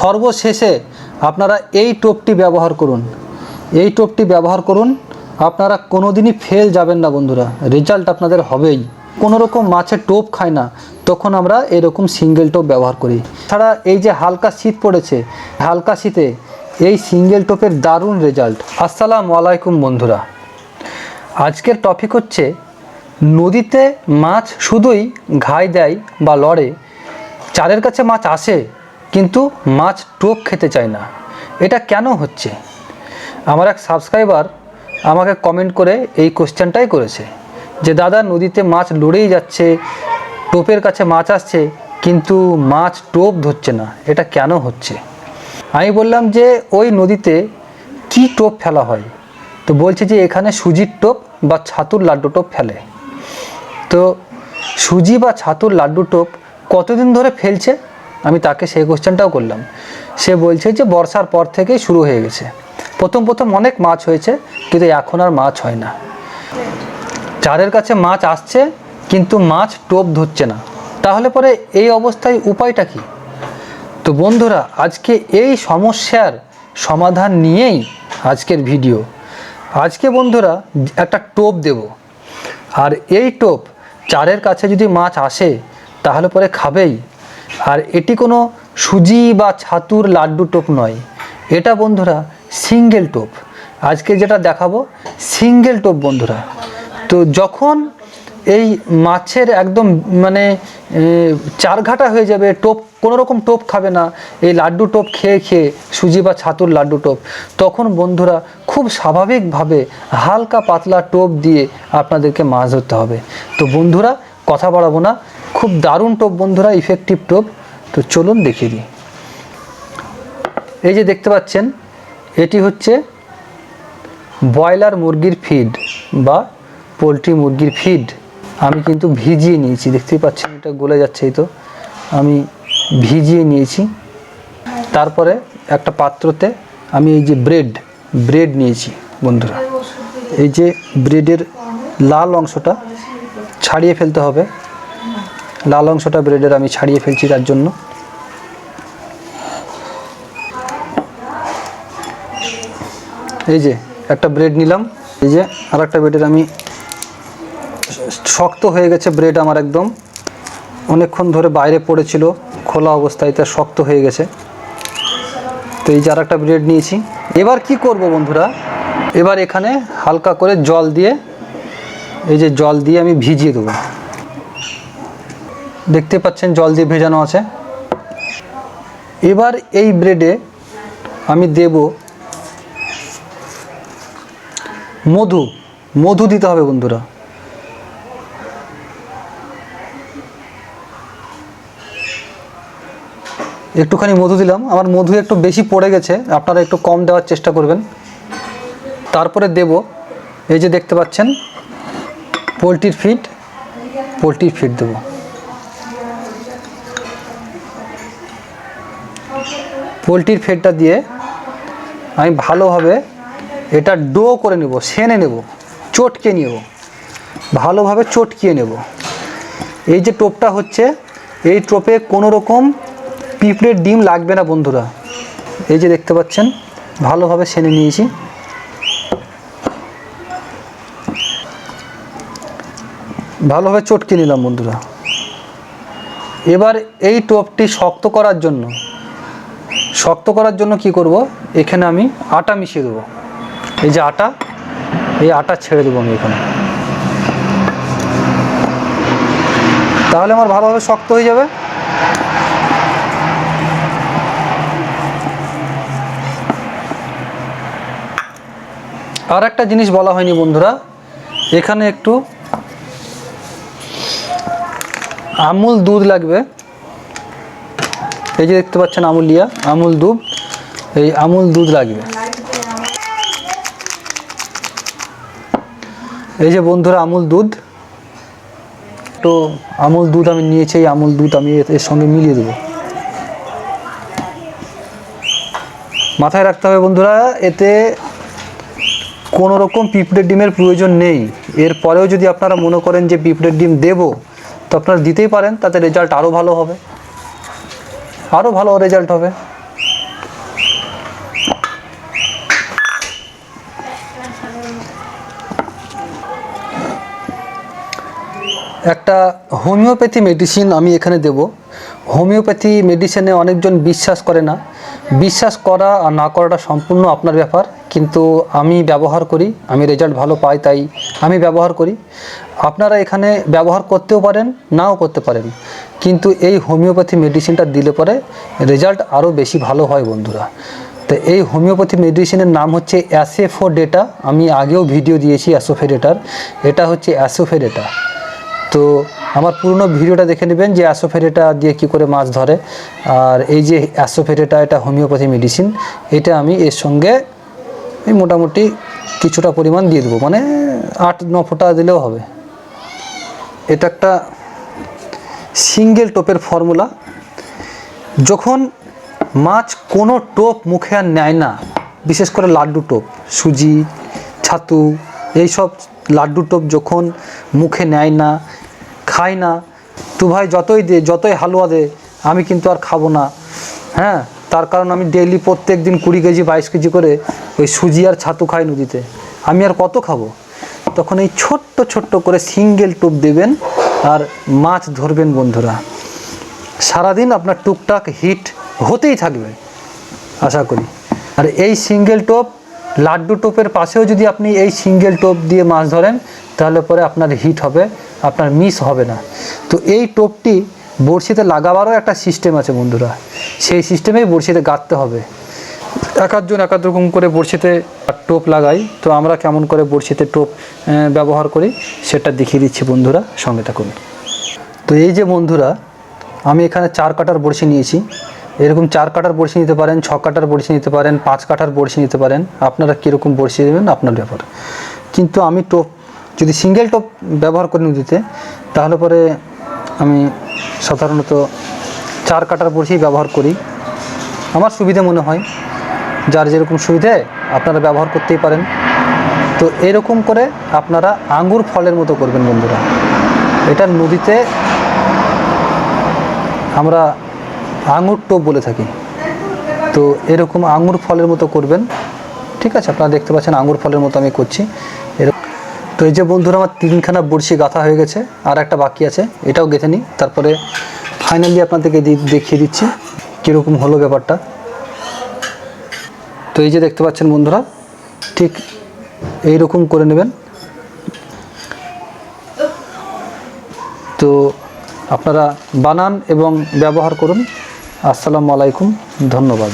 সর্বশেষে আপনারা এই টোপটি ব্যবহার করুন। এই টোপটি ব্যবহার করুন, আপনারা কোনোদিনই ফেল যাবেন না বন্ধুরা। রেজাল্ট আপনাদের হবেই। কোনো রকম মাছের টোপ খায় না, তখন আমরা এরকম সিঙ্গেল টোপ ব্যবহার করি। ছাড়া এই যে হালকা শীত পড়েছে, হালকা শীতে এই সিঙ্গেল টোপের দারুণ রেজাল্ট। আসসালামু আলাইকুম বন্ধুরা। আজকের টপিক হচ্ছে, নদীতে মাছ শুধুই ঘাই দেয় বা লড়ে চারের কাছে মাছ আসে কিন্তু মাছ টোপ খেতে চায় না। এটা কেন হচ্ছে? আমার এক সাবস্ক্রাইবার আমাকে কমেন্ট করে এই কোশ্চেনটাই করেছে যে, দাদা, নদীতে মাছ লড়েই যাচ্ছে, টোপের কাছে মাছ আসছে, কিন্তু মাছ টোপ ধরছে না। এটা কেন হচ্ছে? আমি বললাম যে, ওই নদীতে কি টোপ ফেলা হয়? তো বলছে যে, এখানে সুজির টোপ বা ছাতুর লাড্ডু টোপ ফেলে। তো সুজি বা ছাতুর লাড্ডু টোপ কতদিন ধরে ফেলছে? আমি তাকে সেই কোশ্চেনটাও করলাম। সে বলছে যে বর্ষার পর থেকেই শুরু হয়ে গেছে। প্রথম প্রথম অনেক মাছ হয়েছে, কিন্তু এখন আর মাছ হয় না। চারের কাছে মাছ আসছে, কিন্তু মাছ টোপ ধরছে না। তাহলে পরে এই অবস্থায় উপায়টা কি? তো বন্ধুরা, আজকে এই সমস্যার সমাধান নিয়েই আজকের ভিডিও। আজকে বন্ধুরা, একটা টোপ দেব। আর এই টোপ চারের কাছে যদি মাছ আসে, তাহলে পরে খাবেই। আর এটি কোনো সুজি বা ছাতুর লাড্ডু টোপ নয়। এটা বন্ধুরা সিঙ্গেল টোপ। আজকে যেটা দেখাবো, সিঙ্গেল টোপ বন্ধুরা। তো যখন এই মাছের একদম মানে চারঘাটা হয়ে যাবে, টোপ কোনো রকম টোপ খাবে না, এই লাড্ডু টোপ খেয়ে খেয়ে, সুজি বা ছাতুর লাড্ডু টোপ, তখন বন্ধুরা খুব স্বাভাবিকভাবে হালকা পাতলা টোপ দিয়ে আপনাদেরকে মাছ ধরতে হবে। তো বন্ধুরা, কথা বাড়াবো না। খুব দারুণ টোপ বন্ধুরা ইফেক্টিভ টোপ। তো চলুন দেখিয়ে দিই। এই যে দেখতে পাচ্ছেন, এটি হচ্ছে ব্রয়লার মুরগির ফিড বা পোলট্রি মুরগির ফিড আমি কিন্তু ভিজিয়ে নিয়েছি, দেখতেই পাচ্ছেন এটা গলে যাচ্ছে এই তো। আমি ভিজিয়ে নিয়েছি। তারপরে একটা পাত্রতে আমি এই যে ব্রেড ব্রেড নিয়েছি বন্ধুরা। এই যে ব্রেডের লাল অংশটা ছাড়িয়ে ফেলতে হবে। লাল অংশটা ব্রেডের আমি ছাড়িয়ে ফেলছি তার জন্য। এই যে, একটা ব্রেড নিলাম। এই যে আর একটা ব্রেডের আমি শক্ত হয়ে গেছে ব্রেড আমার একদম। অনেকক্ষণ ধরে বাইরে পড়েছিল, খোলা অবস্থায় তা শক্ত হয়ে গেছে। তো এই যে আর একটা ব্রেড নিয়েছি। এবার কি করব বন্ধুরা? এবার এখানে হালকা করে জল দিয়ে, এই যে জল দিয়ে আমি ভিজিয়ে দেবো। দেখতে পাচ্ছেন জল দিয়ে ভেজানো আছে। এবার এই ব্রেডে আমি দেব মধু। মধু দিতে হবে বন্ধুরা। একটুখানি মধু দিলাম। আমার মধু একটু বেশি পড়ে গেছে। আপনারা একটু কম দেওয়ার চেষ্টা করবেন। তারপরে দেব এই যে দেখতে পাচ্ছেন, পোলট্রির ফিড পোলট্রির ফিড দেবো। পোলট্রির ফেডটা দিয়ে আমি ভালোভাবে এটা ডো করে নেব, সেনে নেব, চটকে নেব, ভালোভাবে চটকিয়ে নেব। এই যে টোপটা হচ্ছে, এই টোপে কোনো রকম পিঁপড়ের ডিম লাগবে না বন্ধুরা। এই যে দেখতে পাচ্ছেন, ভালোভাবে সেনে নিয়েছি। ভালোভাবে চটকে নিলাম বন্ধুরা। এবার এই টোপটি শক্ত করার জন্য শক্ত করার জন্য কি করব? এখানে আমি আটা মিশিয়ে দেবো। এই যে আটা, এই আটা ছেড়ে দেবো আমি এখানে। তাহলে আমার ভালোভাবে শক্ত হয়ে যাবে। আর একটা জিনিস বলা হয়নি বন্ধুরা, এখানে একটু আমুল দুধ লাগবে। এই যে দেখতে পাচ্ছেন আমুলিয়া আমুল দুধ, এই আমুল দুধ লাগবে। এই যে বন্ধুরা, আমুল দুধ। তো আমুল দুধ আমি নিয়েছি, এই আমুল দুধ আমি এর- সঙ্গে মিলিয়ে দেবো। মাথায় রাখতে হবে বন্ধুরা, এতে কোনো রকম পিঁপড়ের ডিমের প্রয়োজন নেই। এরপরেও যদি আপনারা মনে করেন যে পিঁপড়ের ডিম দেবো, তো আপনারা দিতেই পারেন, তাতে রেজাল্ট আরও ভালো হবে। আরও ভালো রেজাল্ট হবে। একটা হোমিওপ্যাথি মেডিসিন আমি এখানে দেব। হোমিওপ্যাথি মেডিসিনে অনেকজন বিশ্বাস করে না। বিশ্বাস করা আর না করাটা সম্পূর্ণ আপনার ব্যাপার, কিন্তু আমি ব্যবহার করি, আমি রেজাল্ট ভালো পাই, তাই আমি ব্যবহার করি। আপনারা এখানে ব্যবহার করতেও পারেন, নাও করতে পারেন। কিন্তু এই হোমিওপ্যাথি মেডিসিনটা দিলে পরে রেজাল্ট আরও বেশি ভালো হয়, বন্ধুরা। তো এই হোমিওপ্যাথি মেডিসিনের নাম হচ্ছে অ্যাসেফো ডেটা আমি আগেও ভিডিও দিয়েছি অ্যাসোফেডেটার। এটা হচ্ছে অ্যাসোফেডেটা। তো আমার পুরনো ভিডিওটা দেখে নেবেন যে অ্যাসোফেরেটা দিয়ে কি করে মাছ ধরে। আর এই যে অ্যাসোফেরেটা এটা হোমিওপ্যাথি মেডিসিন। এটা আমি এর সঙ্গে এই মোটামুটি কিছুটা পরিমাণ দিয়ে দেবো। মানে আট, ন ফোঁটা দিলেও হবে। এটা একটা সিঙ্গেল টোপের ফর্মুলা। যখন মাছ কোনো টোপ মুখে আর নেয় না, বিশেষ করে লাড্ডু টোপ, সুজি, ছাতু, এইসব লাড্ডু টোপ যখন মুখে নেয় না, খায় না, তু ভাই যতই দে, যতই হালুয়া দে, আমি কিন্তু আর খাব না। হ্যাঁ? তার কারণ আমি ডেইলি প্রত্যেক দিন কুড়ি কেজি বাইশ কেজি করে ওই সুজি আর ছাতু খাই নদীতে। আমি আর কত খাব? তখন এই ছোট্ট ছোট্ট করে সিঙ্গেল টোপ দেবেন আর মাছ ধরবেন বন্ধুরা। সারাদিন আপনার টুকটাক হিট হতেই থাকবে, আশা করি। আর এই সিঙ্গেল টোপ, লাড্ডু টোপের পাশেও যদি আপনি এই সিঙ্গেল টোপ দিয়ে মাছ ধরেন, তাহলে পরে আপনার হিট হবে, আপনার মিস হবে না। তো এই টোপটি বড়শিতে লাগাবারও একটা সিস্টেম আছে বন্ধুরা। সেই সিস্টেমেই বড়শিতে গাঁথতে হবে। এক আধজন এক রকম করে বড়শিতে টোপ লাগাই। তো আমরা কেমন করে বড়শিতে টোপ ব্যবহার করি সেটা দেখিয়ে দিচ্ছি বন্ধুরা, সঙ্গে থাকুন। তো এই যে বন্ধুরা, আমি এখানে চার কাটার বড়শি নিয়েছি। এরকম চার কাটার বড়শি নিতে পারেন, ছ কাটার বড়শি নিতে পারেন, পাঁচ কাটার বড়শি নিতে পারেন, আপনারা কীরকম বড়শি দেবেন আপনার ব্যাপার কিন্তু আমি টোপ, যদি সিঙ্গেল টোপ ব্যবহার করি নদীতে, তাহলে পরে আমি সাধারণত চার কাটার বড়শি ব্যবহার করি। আমার সুবিধা মনে হয়। যার যেরকম সুবিধে আপনারা ব্যবহার করতেই পারেন। তো এরকম করে আপনারা আঙ্গুর ফলের মতো করবেন বন্ধুরা। এটা নদীতে আমরা আঙুর টোপ বলে থাকি। তো এরকম আঙুর ফলের মতো করবেন। ঠিক আছে, আপনারা দেখতে পাচ্ছেন আঙুর ফলের মতো আমি করছি। এরকম তো এই যে বন্ধুরা, আমার তিনখানা বড়শি গাঁথা হয়ে গেছে, আর একটা বাকি আছে, এটাও গেঁথে নিই। তারপরে ফাইনালি আপনাদেরকে দেখিয়ে দিচ্ছি, কীরকম হলো ব্যাপারটা। এই যে দেখতে পাচ্ছেন বন্ধুরা, ঠিক এই রকম করে নেবেন। তো আপনারা বানান এবং ব্যবহার করুন। আসসালামু আলাইকুম, ধন্যবাদ।